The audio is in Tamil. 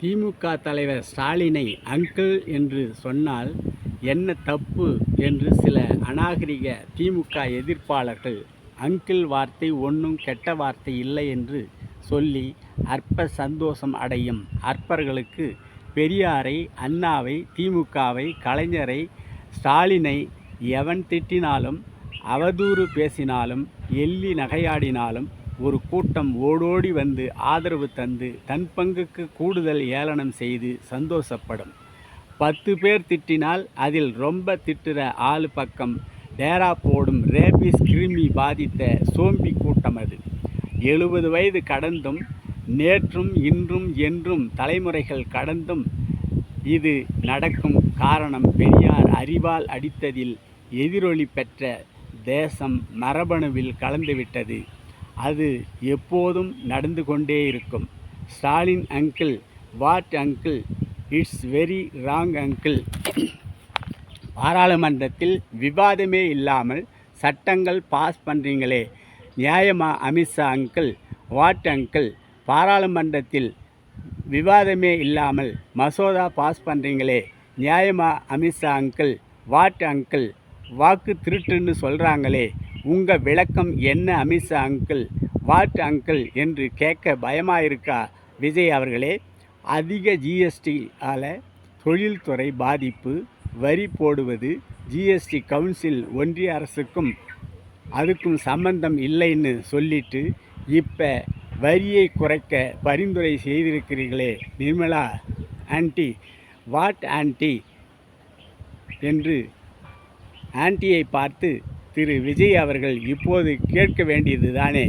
திமுக தலைவர் ஸ்டாலினை அங்கிள் என்று சொன்னால் என்ன தப்பு என்று சில அநாகரிக திமுக எதிர்ப்பாளர்கள் அங்கிள் வார்த்தை ஒன்றும் கெட்ட வார்த்தை இல்லை என்று சொல்லி அற்ப சந்தோஷம் அடையும் அற்பர்களுக்கு பெரியாரை அண்ணாவை திமுகவை கலைஞரை ஸ்டாலினை எவன் திட்டினாலும் அவதூறு பேசினாலும் எள்ளி நகையாடினாலும் ஒரு கூட்டம் ஓடோடி வந்து ஆதரவு தந்து தன் பங்குக்கு கூடுதல் ஏளனம் செய்து சந்தோஷப்படும். பத்து பேர் திட்டினால் அதில் ரொம்ப திட்டுற ஆளு பக்கம் டேரா போடும் ரேபிஸ் கிருமி பாதித்த சோம்பி கூட்டம் அது. எழுபது வயது கடந்தும் நேற்றும் இன்றும் என்றும் தலைமுறைகள் கடந்தும் இது நடக்கும் காரணம் பெரியார் அறிவால் அடித்ததில் எதிரொலி பெற்ற தேசம் மரபணுவில் கலந்துவிட்டது. அது எப்போதும் நடந்து கொண்டே இருக்கும். Stalin uncle what uncle it's very wrong uncle. பாராளுமன்றத்தில் விவாதமே இல்லாமல் சட்டங்கள் பாஸ் பண்ணுறீங்களே நியாயமா அமித்ஷா அங்கிள் வாட் அங்கிள் பாராளுமன்றத்தில் விவாதமே இல்லாமல் மசோதா பாஸ் பண்ணுறீங்களே நியாயமா அமித்ஷா அங்கிள் வாட் அங்கிள் வாக்கு திருட்டுன்னு சொல்கிறாங்களே உங்கள் விளக்கம் என்ன அமித்ஷா அங்கிள் வாட் அங்கிள் என்று கேட்க பயமாக இருக்கா விஜய் அவர்களே? அதிக ஜிஎஸ்டியால் தொழில்துறை பாதிப்பு வரி போடுவது ஜிஎஸ்டி கவுன்சில் ஒன்றிய அரசுக்கும் அதுக்கும் சம்பந்தம் இல்லைன்னு சொல்லிட்டு இப்போ வரியை குறைக்க பரிந்துரை செய்திருக்கிறீர்களே நிர்மலா ஆன்ட்டி வாட் ஆன்டி என்று ஆன்டியை பார்த்து திரு விஜய் அவர்கள் இப்போது கேட்க வேண்டியது தானே